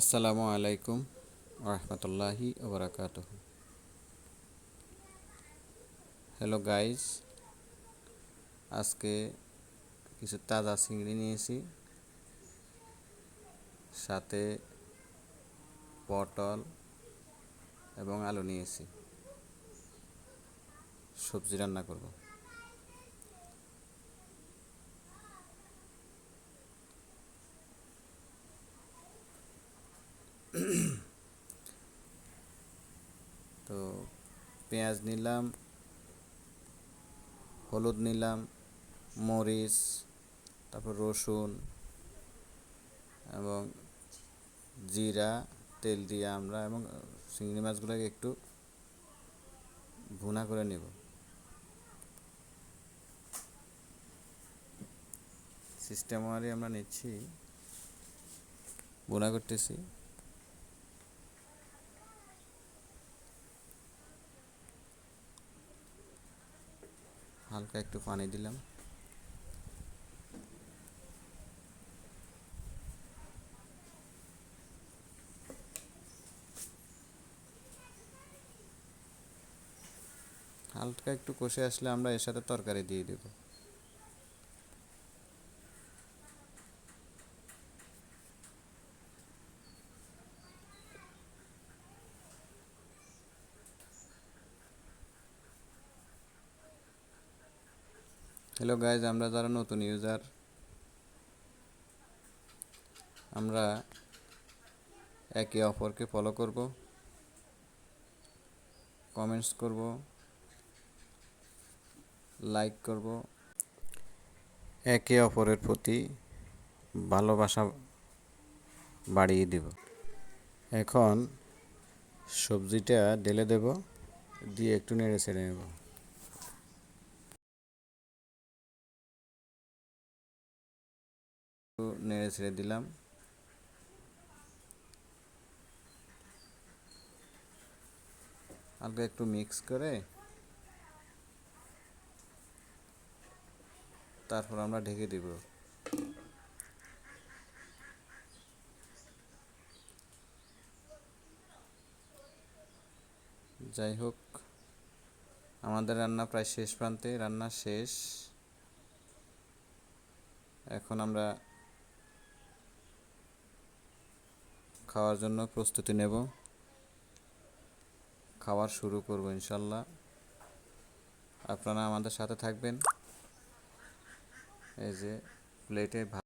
আসসালামু আলাইকুম রহমতুল্লাহি ওবরাকাত হ্যালো গাইস আজকে কিছু তাজা চিংড়ি নিয়েছি, সাথে পটল এবং আলু নিয়েছি। সবজি রান্না করব। পেঁয়াজ নিলাম, হলুদ নিলাম, মরিচ, তারপর রসুন এবং জিরা, তেল দিয়ে আমরা এবং চিংড়ি মাছগুলোকে একটু ভুনা করে নেব। সিস্টেম আমরা নিচ্ছি, ভুনা করতেছি। হালকা একটু পানি দিলাম। হালকা একটু কষে আসলে আমরা এর সাথে তরকারি দিয়ে দেব। হ্যালো গাইজ আমরা যারা নতুন ইউজার আমরা একে অপরকে ফলো করব কমেন্টস করব লাইক করব। একে অপরের প্রতি ভালোবাসা বাড়িয়ে দেব। এখন সবজিটা ঢেলে দেব, দিয়ে একটু নেড়ে ছেড়ে নেব। নেড়ে ছেড়ে দিলাম। হালকা একটু মিক্স করে তারপর আমরা ঢেকে দিব। যাই হোক, আমাদের রান্না প্রায় শেষ প্রান্তে, রান্না শেষ। এখন আমরা খাওয়ার জন্য প্রস্তুতি নেব। খাওয়ার শুরু করব ইনশাল্লাহ আপনারা আমাদের সাথে থাকবেন। এই যে প্লেটে